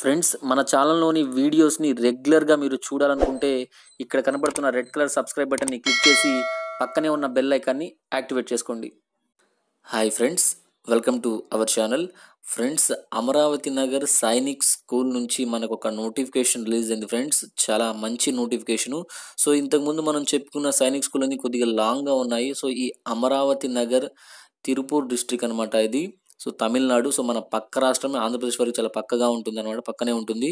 Friends మన ఛానల్లోని వీడియోస్ని రెగ్యులర్గా మీరు చూడాలనుకుంటే ఇక్కడ కనబడుతున్న రెడ్ కలర్ సబ్స్క్రైబ్ బటన్ని క్లిక్ చేసి పక్కనే ఉన్న బెల్ ఐకాన్ని యాక్టివేట్ చేసుకోండి. Hi friends welcome to our channel. Friends Amaravathi Nagar Sainik school నుంచి మనకు ఒక నోటిఫికేషన్ రిలీజ్ అయింది ఫ్రెండ్స్. చాలా మంచి నోటిఫికేషను. సో ఇంతకుముందు మనం చెప్పుకున్న సైనిక్ స్కూల్ అన్ని కొద్దిగా లాంగ్గా ఉన్నాయి. సో ఈ అమరావతి నగర్ తిరుపూర్ డిస్ట్రిక్ట్ అనమాట ఇది. సో తమిళనాడు సో మన పక్క రాష్ట్రమే ఆంధ్రప్రదేశ్ వారికి చాలా పక్కగా ఉంటుంది అనమాట పక్కనే ఉంటుంది.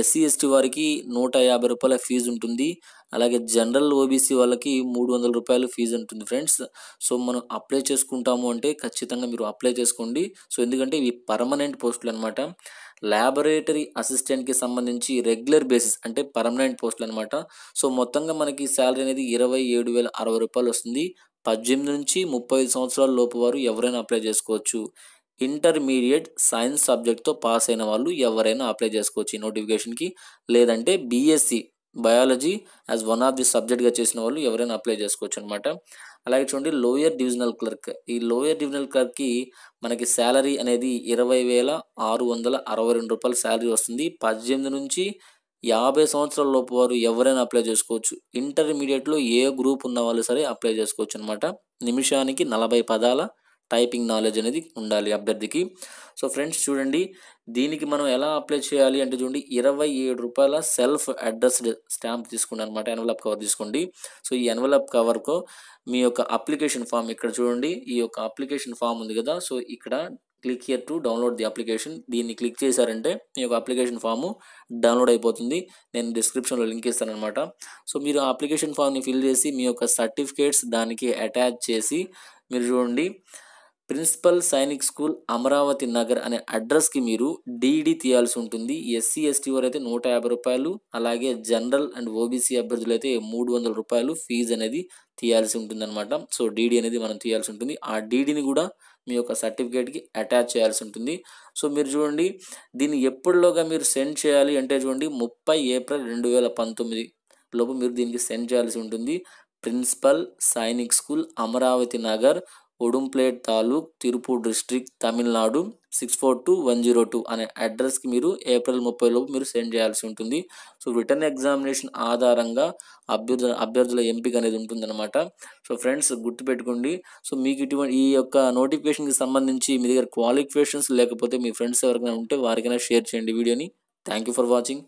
ఎస్సీ ఎస్టీ వారికి నూట యాభై రూపాయల ఫీజు ఉంటుంది. అలాగే జనరల్ ఓబీసీ వాళ్ళకి మూడు వందల రూపాయలు ఫీజు ఉంటుంది ఫ్రెండ్స్. సో మనం అప్లై చేసుకుంటాము అంటే ఖచ్చితంగా మీరు అప్లై చేసుకోండి. సో ఎందుకంటే ఇవి పర్మనెంట్ పోస్టులు అనమాట ల్యాబొరేటరీ అసిస్టెంట్కి సంబంధించి రెగ్యులర్ బేసిస్ అంటే పర్మనెంట్ పోస్టులు అనమాట సో మొత్తంగా మనకి శాలరీ అనేది ఇరవై ఏడు వేల అరవై రూపాయలు వస్తుంది. పద్దెనిమిది నుంచి ముప్పై ఐదు సంవత్సరాల లోపు వారు ఎవరైనా అప్లై చేసుకోవచ్చు. ఇంటర్మీడియట్ సైన్స్ సబ్జెక్ట్తో పాస్ అయిన వాళ్ళు ఎవరైనా అప్లై చేసుకోవచ్చు ఈ నోటిఫికేషన్కి. లేదంటే BSc biology as one of the సబ్జెక్ట్గా చేసిన వాళ్ళు ఎవరైనా అప్లై చేసుకోవచ్చు అనమాట అలాగే చూడండి లోయర్ డివిజనల్ క్లర్క్. ఈ లోయర్ డివిజనల్ క్లర్క్కి మనకి శాలరీ అనేది ఇరవై వేల ఆరు వందల అరవై రెండు రూపాయల శాలరీ వస్తుంది. పద్దెనిమిది నుంచి యాభై సంవత్సరాల లోపు వారు ఎవరైనా అప్లై చేసుకోవచ్చు. ఇంటర్మీడియట్లో ఏ గ్రూప్ ఉన్న వాళ్ళు సరే అప్లై చేసుకోవచ్చు అనమాట నిమిషానికి నలభై పదాల టైపింగ్ నాలెడ్జ్ అనేది ఉండాలి అభ్యర్థికి. సో ఫ్రెండ్స్ చూడండి దీనికి మనం ఎలా అప్లై చేయాలి అంటే చూడండి ఇరవై ఏడు రూపాయల సెల్ఫ్ అడ్రస్డ్ స్టాంప్ తీసుకోండి అనమాట ఎన్వలప్ కవర్ తీసుకోండి. సో ఈ ఎన్వలప్ కవర్కు మీ యొక్క అప్లికేషన్ ఫామ్ ఇక్కడ చూడండి ఈ యొక్క అప్లికేషన్ ఫామ్ ఉంది కదా సో ఇక్కడ click here to download the application దీన్ని క్లిక్ చేశారంటే మీ యొక్క అప్లికేషన్ ఫాము డౌన్లోడ్ అయిపోతుంది. నేను డిస్క్రిప్షన్లో లింక్ ఇస్తాను అనమాట సో మీరు ఆ అప్లికేషన్ ఫామ్ని ఫిల్ చేసి మీ యొక్క సర్టిఫికేట్స్ దానికి అటాచ్ చేసి మీరు చూడండి ప్రిన్సిపల్ సైనిక్ స్కూల్ అమరావతి నగర్ అనే అడ్రస్కి మీరు డీడీ తీయాల్సి ఉంటుంది. ఎస్సీ ఎస్టీ వారు అయితే నూట యాభై రూపాయలు అలాగే జనరల్ అండ్ ఓబీసీ అభ్యర్థులు అయితే మూడు వందల రూపాయలు ఫీజు అనేది తీయాల్సి ఉంటుంది అనమాట సో డీడీ అనేది మనం తీయాల్సి ఉంటుంది. ఆ డీడీని కూడా మీ యొక్క సర్టిఫికేట్కి అటాచ్ చేయాల్సి ఉంటుంది. సో మీరు చూడండి దీన్ని ఎప్పటిలోగా మీరు సెండ్ చేయాలి అంటే చూడండి ముప్పై ఏప్రిల్ రెండు వేల పంతొమ్మిది లోపు మీరు దీనికి సెండ్ చేయాల్సి ఉంటుంది. Principal Sainik school Amaravathi Nagar Udumalpet taluk Tiruppur district Tamil Nadu six four two one zero two అనే అడ్రస్కి మీరు ఏప్రిల్ ముప్పై లోపు మీరు సెండ్ చేయాల్సి ఉంటుంది. సో రిటర్న్ ఎగ్జామినేషన్ ఆధారంగా అభ్యర్థుల అభ్యర్థుల ఎంపిక అనేది ఉంటుందన్నమాట. సో ఫ్రెండ్స్ గుర్తుపెట్టుకోండి. సో మీకు ఇటువంటి ఈ యొక్క నోటిఫికేషన్కి సంబంధించి మీ దగ్గర క్వాలిఫికేషన్స్ లేకపోతే మీ ఫ్రెండ్స్ ఎవరికైనా ఉంటే వారికైనా షేర్ చేయండి వీడియోని. Thank you for watching.